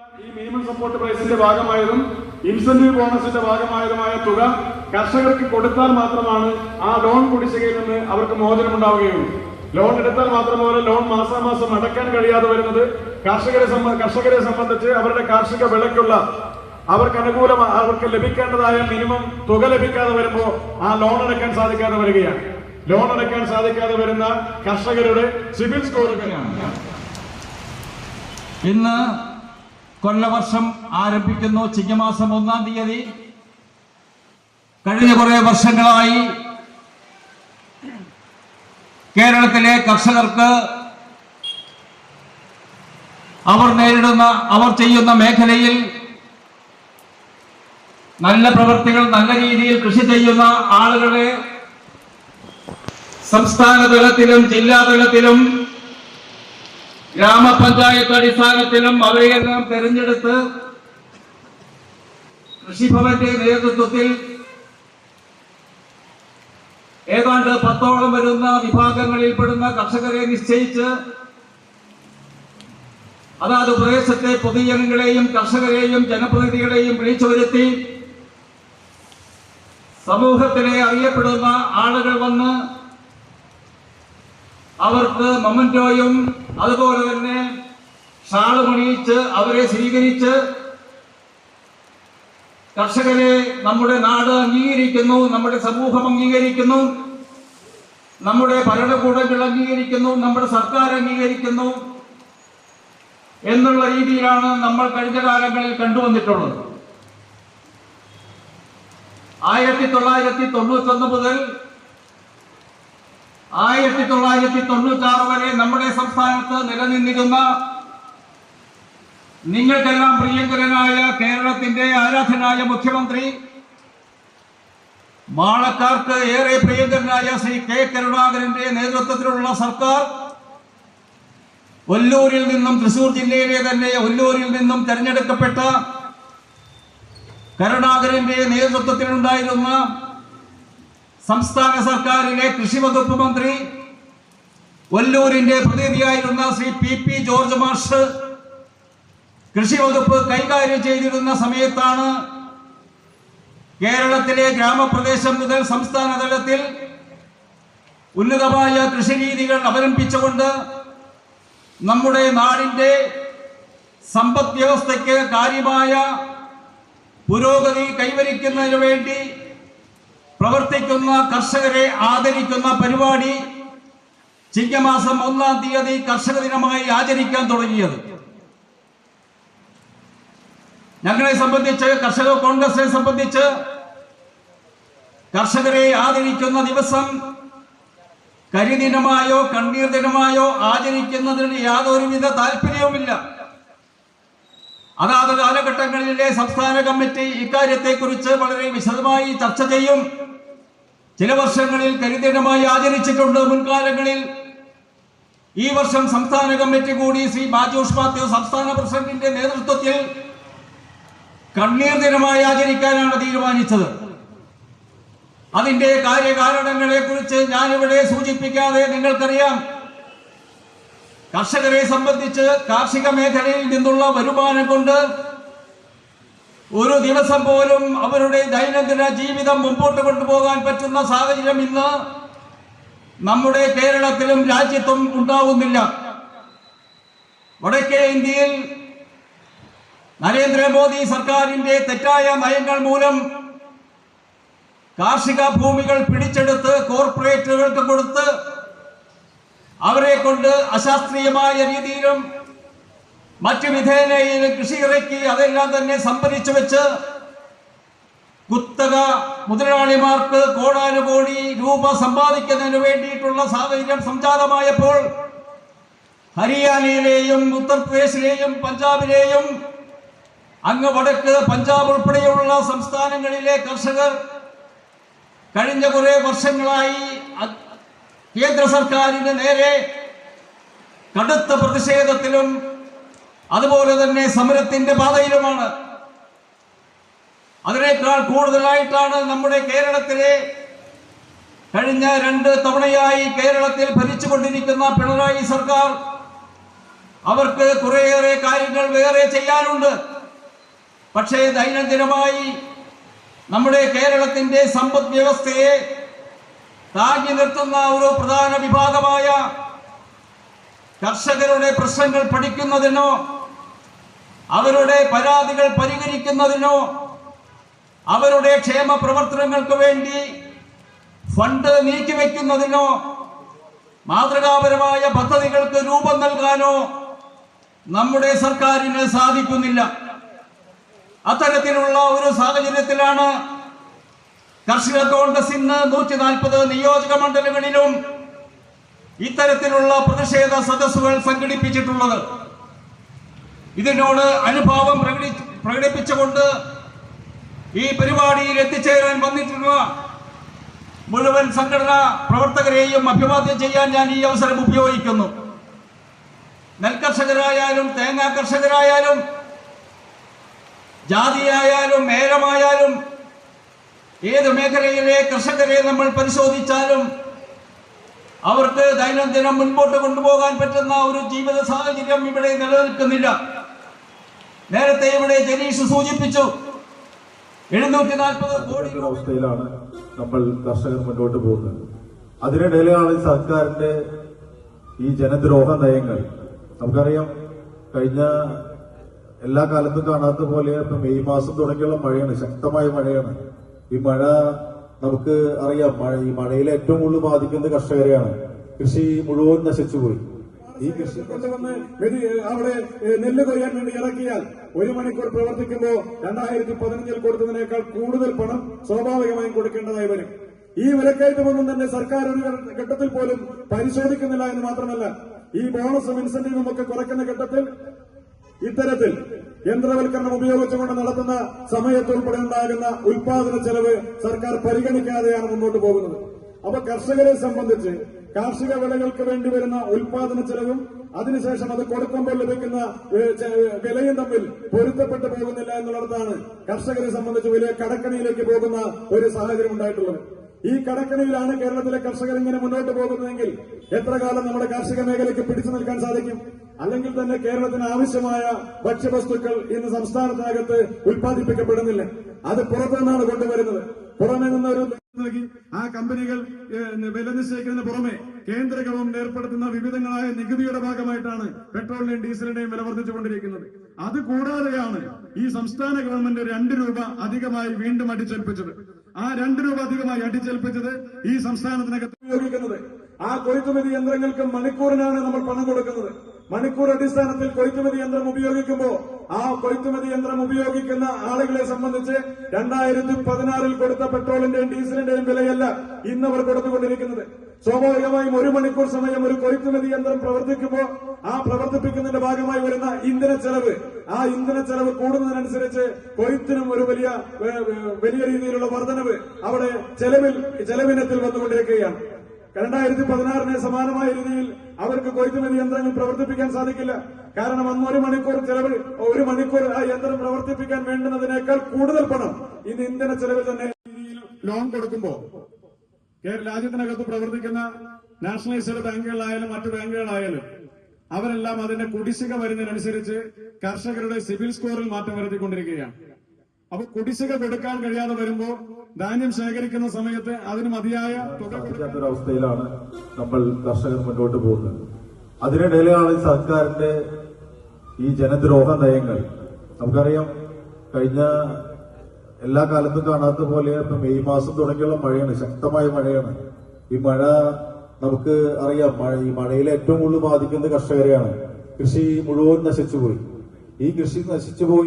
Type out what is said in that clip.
ഈ minimum support പ്രൈസിന്റെ ഭാഗമായതും ഇൻസെന്റീവ് ബോണസിന്റെ ഭാഗമായതുമായ തുക കർഷകർക്ക് കൊടുത്താൽ മാത്രമാണ് ആ ലോൺ കുടിശ്ശികയിൽ നിന്ന് അവർക്ക് മോചനം ഉണ്ടാവുകയുള്ളൂ. ലോൺ എടുത്താൽ മാത്രമല്ല ലോൺ മാസാമാസം അടക്കാൻ കഴിയാതെ വരുന്നത് കർഷകരെ കർഷകരെ സംബന്ധിച്ച് അവരുടെ കാർഷിക വിളയ്ക്കുള്ള അവർക്ക് അനുകൂലം അവർക്ക് ലഭിക്കേണ്ടതായ മിനിമം തുക ലഭിക്കാതെ വരുമ്പോൾ ആ ലോൺ അടക്കാൻ സാധിക്കാതെ വരികയാണ്. ലോൺ അടക്കാൻ സാധിക്കാതെ വരുന്ന കർഷകരുടെ സിവിൽ സ്കോറുകളാണ് ഇന്ന് കൊല്ലവർഷം ആരംഭിക്കുന്നു ചിങ്ങമാസം ഒന്നാം തീയതി. കഴിഞ്ഞ കുറെ വർഷങ്ങളായി കേരളത്തിലെ കർഷകർക്ക് അവർ നേരിടുന്ന അവർ ചെയ്യുന്ന മേഖലയിൽ നല്ല പ്രവൃത്തികൾ നല്ല രീതിയിൽ കൃഷി ചെയ്യുന്ന ആളുകളെ സംസ്ഥാന തലത്തിലും ജില്ലാ തലത്തിലും ഗ്രാമപഞ്ചായത്ത് അടിസ്ഥാനത്തിലും അവയെല്ലാം തെരഞ്ഞെടുത്ത് കൃഷിഭവന്റെ നേതൃത്വത്തിൽ ഏതാണ്ട് പത്തോളം വരുന്ന വിഭാഗങ്ങളിൽപ്പെടുന്ന കർഷകരെ നിശ്ചയിച്ച് അതാത് പ്രദേശത്തെ പൊതുജനങ്ങളെയും കർഷകരെയും ജനപ്രതിനിധികളെയും വിളിച്ചു വരുത്തി സമൂഹത്തിലെ അറിയപ്പെടുന്ന ആളുകൾ വന്ന് അവർക്ക് മൊമന്റോയും അതുപോലെ തന്നെ ഷാളുമണിയിച്ച് അവരെ സ്വീകരിച്ച് കർഷകരെ നമ്മുടെ നാട് അംഗീകരിക്കുന്നു നമ്മുടെ സമൂഹം അംഗീകരിക്കുന്നു നമ്മുടെ ഭരണകൂടങ്ങൾ അംഗീകരിക്കുന്നു നമ്മുടെ സർക്കാർ അംഗീകരിക്കുന്നു എന്നുള്ള രീതിയിലാണ് നമ്മൾ കഴിഞ്ഞ കാലങ്ങളിൽ കണ്ടുവന്നിട്ടുള്ളത്. ആയിരത്തി തൊള്ളായിരത്തി തൊണ്ണൂറ്റൊന്ന് മുതൽ ആയിരത്തി തൊള്ളായിരത്തി തൊണ്ണൂറ്റി ആറ് വരെ നമ്മുടെ സംസ്ഥാനത്ത് നിലനിന്നിരുന്ന നിങ്ങൾക്കെല്ലാം പ്രിയങ്കരനായ കേരളത്തിന്റെ ആരാധനായ മുഖ്യമന്ത്രി മാളക്കാർക്ക് ഏറെ പ്രിയങ്കരനായ ശ്രീ കെ കരുണാകരന്റെ നേതൃത്വത്തിലുള്ള സർക്കാർ ഒല്ലൂരിൽ നിന്നും തൃശൂർ ജില്ലയിലെ തന്നെ ഒല്ലൂരിൽ നിന്നും തെരഞ്ഞെടുക്കപ്പെട്ട കരുണാകരന്റെ നേതൃത്വത്തിലുണ്ടായിരുന്ന സംസ്ഥാന സർക്കാരിലെ കൃഷി വകുപ്പ് മന്ത്രി ഒല്ലൂരിന്റെ പ്രതിനിധിയായിരുന്ന ശ്രീ പി പി ജോർജ് മാഷ് കൃഷി വകുപ്പ് കൈകാര്യം ചെയ്തിരുന്ന സമയത്താണ് കേരളത്തിലെ ഗ്രാമപ്രദേശം മുതൽ സംസ്ഥാന തലത്തിൽ ഉന്നതമായ കൃഷിരീതികൾ അവലംബിച്ചുകൊണ്ട് നമ്മുടെ നാടിന്റെ സമ്പദ് വ്യവസ്ഥയ്ക്ക് കാര്യമായ പുരോഗതി കൈവരിക്കുന്നതിന് വേണ്ടി പ്രവർത്തിക്കുന്ന കർഷകരെ ആദരിക്കുന്ന പരിപാടി ചിങ്ങമാസം ഒന്നാം തീയതി കർഷക ദിനമായി ആചരിക്കാൻ തുടങ്ങിയത്. ഞങ്ങളെ സംബന്ധിച്ച് കർഷക കോൺഗ്രസിനെ സംബന്ധിച്ച് കർഷകരെ ആദരിക്കുന്ന ദിവസം കരിദിനമായോ കണ്ണീർ ദിനമായോ ആചരിക്കുന്നതിന് യാതൊരുവിധ താല്പര്യവുമില്ല അതാത് കാലഘട്ടങ്ങളിലെ സംസ്ഥാന കമ്മിറ്റി ഇക്കാര്യത്തെക്കുറിച്ച് വളരെ വിശദമായി ചർച്ച ചെയ്യും. ചില വർഷങ്ങളിൽ കരിദിനമായി ആചരിച്ചിട്ടുണ്ട് മുൻകാലങ്ങളിൽ. ഈ വർഷം സംസ്ഥാന കമ്മിറ്റി കൂടി ശ്രീ ബാജോഷ് മാത്യു സംസ്ഥാന പ്രസിഡന്റിന്റെ നേതൃത്വത്തിൽ കണ്ണീർ ദിനമായി ആചരിക്കാനാണ് തീരുമാനിച്ചത്. അതിന്റെ കാര്യകാരണങ്ങളെ കുറിച്ച് ഞാനിവിടെ സൂചിപ്പിക്കാതെ നിങ്ങൾക്കറിയാം. കർഷകരെ സംബന്ധിച്ച് കാർഷിക മേഖലയിൽ നിന്നുള്ള വരുമാനം കൊണ്ട് ഒരു ദിവസം പോലും അവരുടെ ദൈനംദിന ജീവിതം മുമ്പോട്ട് കൊണ്ടുപോകാൻ പറ്റുന്ന സാഹചര്യം ഇന്ന് നമ്മുടെ കേരളത്തിലും രാജ്യത്തും ഉണ്ടാവുന്നില്ല. വടക്കേ ഇന്ത്യയിൽ നരേന്ദ്രമോദി സർക്കാരിന്റെ തെറ്റായ നയങ്ങൾ മൂലം കാർഷിക ഭൂമികൾ പിടിച്ചെടുത്ത് കോർപ്പറേറ്റുകൾക്ക് കൊടുത്ത് അവരെ കൊണ്ട് അശാസ്ത്രീയമായ രീതിയിലും മറ്റു വിധേനയിൽ കൃഷി ഇറക്കി അതെല്ലാം തന്നെ സംഭരിച്ചു വെച്ച് കുത്തക മുതലാളിമാർക്ക് കോടാനുകോടി രൂപ സമ്പാദിക്കുന്നതിന് വേണ്ടിയിട്ടുള്ള സാഹചര്യം സംജാതമായപ്പോൾ ഹരിയാനയിലെയും ഉത്തർപ്രദേശിലെയും പഞ്ചാബിലെയും അങ്ങ് വടക്ക് പഞ്ചാബ് ഉൾപ്പെടെയുള്ള സംസ്ഥാനങ്ങളിലെ കർഷകർ കഴിഞ്ഞ കുറെ വർഷങ്ങളായി കേന്ദ്ര സർക്കാരിന് നേരെ കടുത്ത പ്രതിഷേധത്തിലും അതുപോലെ തന്നെ സമരത്തിന്റെ പാതയിലുമാണ്. അതിനേക്കാൾ കൂടുതലായിട്ടാണ് നമ്മുടെ കേരളത്തിലെ കഴിഞ്ഞ രണ്ട് തവണയായി കേരളത്തിൽ ഭരിച്ചുകൊണ്ടിരിക്കുന്ന പിണറായി സർക്കാർ അവർക്ക് കുറേയേറെ കാര്യങ്ങൾ വേറെ ചെയ്യാനുണ്ട്. പക്ഷേ ദൈനംദിനമായി നമ്മുടെ കേരളത്തിന്റെ സമ്പദ് വ്യവസ്ഥയെ താങ്ങി നിർത്തുന്ന ഒരു പ്രധാന വിഭാഗമായ കർഷകരുടെ പ്രശ്നങ്ങൾ പഠിക്കുന്നതിനോ അവരുടെ പരാതികൾ പരിഹരിക്കുന്നതിനോ അവരുടെ ക്ഷേമ പ്രവർത്തനങ്ങൾക്ക് വേണ്ടി ഫണ്ട് നീക്കിവെക്കുന്നതിനോ മാതൃകാപരമായ പദ്ധതികൾക്ക് രൂപം നൽകാനോ നമ്മുടെ സർക്കാരിന് സാധിക്കുന്നില്ല. അത്തരത്തിലുള്ള ഒരു സാഹചര്യത്തിലാണ് കർഷക കോൺഗ്രസ് ഇന്ന് നൂറ്റി നാൽപ്പത് നിയോജക മണ്ഡലങ്ങളിലും ഇത്തരത്തിലുള്ള പ്രതിഷേധ സദസ്സുകൾ സംഘടിപ്പിച്ചിട്ടുള്ളത്. ഇതിനോട് അനുഭാവം പ്രകടി പ്രകടിപ്പിച്ചുകൊണ്ട് ഈ പരിപാടിയിൽ എത്തിച്ചേരാൻ വന്നിട്ടുള്ള മുഴുവൻ സംഘടനാ പ്രവർത്തകരെയും അഭിവാദ്യം ചെയ്യാൻ ഞാൻ ഈ അവസരം ഉപയോഗിക്കുന്നു. നെൽകർഷകരായാലും തേങ്ങാ കർഷകരായാലും ജാതിയായാലും മേലമായാലും ഏത് മേഖലയിലെ കർഷകരെ നമ്മൾ പരിശോധിച്ചാലും അവർക്ക് ദൈനംദിനം മുൻപോട്ട് കൊണ്ടുപോകാൻ പറ്റുന്ന ഒരു ജീവിത സാഹചര്യം ഇവിടെ നിലനിൽക്കുന്നില്ല. നേരത്തെ ഇവിടെ ജനീഷ് സൂചിപ്പിച്ചു. എഴുന്നൂറ്റി നാൽപ്പത് കോടി അവസ്ഥയിലാണ് നമ്മൾ കർഷകർ മുന്നോട്ട് പോകുന്നത്. അതിനിടയിലാണ് സർക്കാരിന്റെ ഈ ജനദ്രോഹ നയങ്ങൾ. നമുക്കറിയാം കഴിഞ്ഞ എല്ലാ കാലത്തും കാണാത്ത പോലെ ഇപ്പൊ മെയ് മാസം തുടങ്ങിയുള്ള മഴയാണ് ശക്തമായ മഴയാണ്. ഈ മഴ നമുക്ക് അറിയാം മഴ ഈ മഴയിൽ ഏറ്റവും കൂടുതൽ ബാധിക്കുന്നത് കർഷകരെയാണ്. കൃഷി മുഴുവൻ നശിച്ചുപോയി. ഈ കൃഷി കൊണ്ടുവന്ന് വെടി- അവിടെ നെല്ല് കൊയ്യാൻ വേണ്ടി ഇറക്കിയാൽ ഒരു മണിക്കൂർ പ്രവർത്തിക്കുമ്പോൾ രണ്ടായിരത്തി പതിനഞ്ചിൽ കൊടുത്തതിനേക്കാൾ കൂടുതൽ പണം സ്വാഭാവികമായും കൊടുക്കേണ്ടതായി വരും. ഈ വിലക്കയറ്റമൊന്നും തന്നെ സർക്കാർ ഒരു ഘട്ടത്തിൽ പോലും പരിശോധിക്കുന്നില്ല എന്ന് മാത്രമല്ല ഈ ബോണസും ഇൻസെന്റീവും ഒക്കെ കുറയ്ക്കുന്ന ഘട്ടത്തിൽ ഇത്തരത്തിൽ യന്ത്രവൽക്കരണം ഉപയോഗിച്ചുകൊണ്ട് നടത്തുന്ന സമയത്തുൾപ്പെടെ ഉണ്ടാകുന്ന ഉൽപാദന ചെലവ് സർക്കാർ പരിഗണിക്കാതെയാണ് മുന്നോട്ട് പോകുന്നത്. അപ്പൊ കർഷകരെ സംബന്ധിച്ച് കാർഷിക വിളകൾക്ക് വേണ്ടി വരുന്ന ഉൽപാദന ചെലവും അതിനുശേഷം അത് കൊടുക്കുമ്പോൾ ലഭിക്കുന്ന വിലയും തമ്മിൽ പൊരുത്തപ്പെട്ടു പോകുന്നില്ല എന്നുള്ളതാണ് കർഷകരെ സംബന്ധിച്ച് വലിയ കടക്കണിയിലേക്ക് പോകുന്ന ഒരു സാഹചര്യം ഉണ്ടായിട്ടുള്ളത്. ഈ കടക്കണിയിലാണ് കേരളത്തിലെ കർഷകർ ഇങ്ങനെ മുന്നോട്ട് പോകുന്നതെങ്കിൽ എത്ര കാലം നമ്മുടെ കാർഷിക മേഖലയ്ക്ക് പിടിച്ചു നിൽക്കാൻ സാധിക്കും? അല്ലെങ്കിൽ തന്നെ കേരളത്തിന് ആവശ്യമായ ഭക്ഷ്യവസ്തുക്കൾ ഇന്ന് സംസ്ഥാനത്തിനകത്ത് ഉൽപ്പാദിപ്പിക്കപ്പെടുന്നില്ല. അത് പുറത്തു നിന്നാണ് കൊണ്ടുവരുന്നത്. പുറമെ നിന്നൊരു നൽകി ആ കമ്പനികൾ വില നിശ്ചയിക്കുന്നതിന് പുറമെ കേന്ദ്ര ഗവൺമെന്റ് ഏർപ്പെടുത്തുന്ന വിവിധങ്ങളായ നികുതിയുടെ ഭാഗമായിട്ടാണ് പെട്രോളിന്റെയും ഡീസലിന്റെയും വില വർദ്ധിച്ചുകൊണ്ടിരിക്കുന്നത്. അത് കൂടാതെയാണ് ഈ സംസ്ഥാന ഗവൺമെന്റ് രണ്ട് രൂപ അധികമായി വീണ്ടും അടിച്ചേൽപ്പിച്ചത്. ആ രണ്ട് രൂപ അധികമായി അടിച്ചേൽപ്പിച്ചത് ഈ സംസ്ഥാനത്തിനകത്ത് ഉപയോഗിക്കുന്നത്. ആ കൊയ്ത്തുമതി യന്ത്രങ്ങൾക്ക് മണിക്കൂറിനാണ് നമ്മൾ പണം കൊടുക്കുന്നത്. മണിക്കൂർ അടിസ്ഥാനത്തിൽ കൊയ്ത്തുമതി യന്ത്രം ഉപയോഗിക്കുമ്പോൾ ആ കൊയ്ത്തുമതി യന്ത്രം ഉപയോഗിക്കുന്ന ആളുകളെ സംബന്ധിച്ച് രണ്ടായിരത്തി പതിനാറിൽ കൊടുത്ത പെട്രോളിന്റെയും ഡീസലിന്റെയും വിലയല്ല ഇന്ന് അവർ കൊടുത്തുകൊണ്ടിരിക്കുന്നത്. സ്വാഭാവികമായും ഒരു മണിക്കൂർ സമയം ഒരു കൊയ്ത്തുമതി യന്ത്രം പ്രവർത്തിക്കുമ്പോൾ ആ പ്രവർത്തിപ്പിക്കുന്നതിന്റെ ഭാഗമായി വരുന്ന ഇന്ധന ചെലവ് ആ ഇന്ധന ചെലവ് കൂടുന്നതിനനുസരിച്ച് കൊയ്ത്തിനും ഒരു വലിയ വലിയ രീതിയിലുള്ള വർധനവ് അവിടെ ചെലവിൽ ചെലവിനത്തിൽ വന്നുകൊണ്ടിരിക്കുകയാണ്. രണ്ടായിരത്തി പതിനാറിന് സമാനമായ രീതിയിൽ അവർക്ക് കൊയ്ത്തുമതി യന്ത്രങ്ങൾ പ്രവർത്തിപ്പിക്കാൻ സാധിക്കില്ല. കാരണം അന്ന് ഒരു മണിക്കൂർ ചെലവ് ഒരു മണിക്കൂർ ആ യന്ത്രം പ്രവർത്തിപ്പിക്കാൻ വേണ്ടുന്നതിനേക്കാൾ കൂടുതൽ പണം ഇന്ന് ഇന്ധന ചെലവിൽ തന്നെ ലോൺ കൊടുക്കുമ്പോൾ രാജ്യത്തിനകത്ത് പ്രവർത്തിക്കുന്ന നാഷണലൈസ്ഡ് ബാങ്കുകളായാലും മറ്റു ബാങ്കുകളായാലും അവരെല്ലാം അതിന്റെ കുടിശ്ശിക വരുന്നതിനനുസരിച്ച് കർഷകരുടെ സിവിൽ സ്കോറിൽ മാറ്റം വരുത്തിക്കൊണ്ടിരിക്കുകയാണ്. അപ്പൊ കുടിശ്ശിക കൊടുക്കാൻ കഴിയാതെ വരുമ്പോൾ ധാന്യം ശേഖരിക്കുന്ന സമയത്ത് അതിന് മതിയായ അവസ്ഥയിലാണ് നമ്മൾ കർഷകർ മുന്നോട്ട് പോകുന്നത്. അതിനിടയിലാണ് സർക്കാരിന്റെ ഈ ജനദ്രോഹ നയങ്ങൾ. നമുക്കറിയാം കഴിഞ്ഞ എല്ലാ കാലത്തും കാണാത്ത പോലെ ഇപ്പൊ മെയ് മാസം തുടങ്ങിയുള്ള മഴയാണ് ശക്തമായ മഴയാണ്. ഈ മഴ നമുക്ക് അറിയാം മഴ ഈ മഴയിൽ ഏറ്റവും കൂടുതൽ ബാധിക്കുന്നത് കർഷകരെയാണ്. കൃഷി മുഴുവൻ നശിച്ചുപോയി. ഈ കൃഷി നശിച്ചുപോയി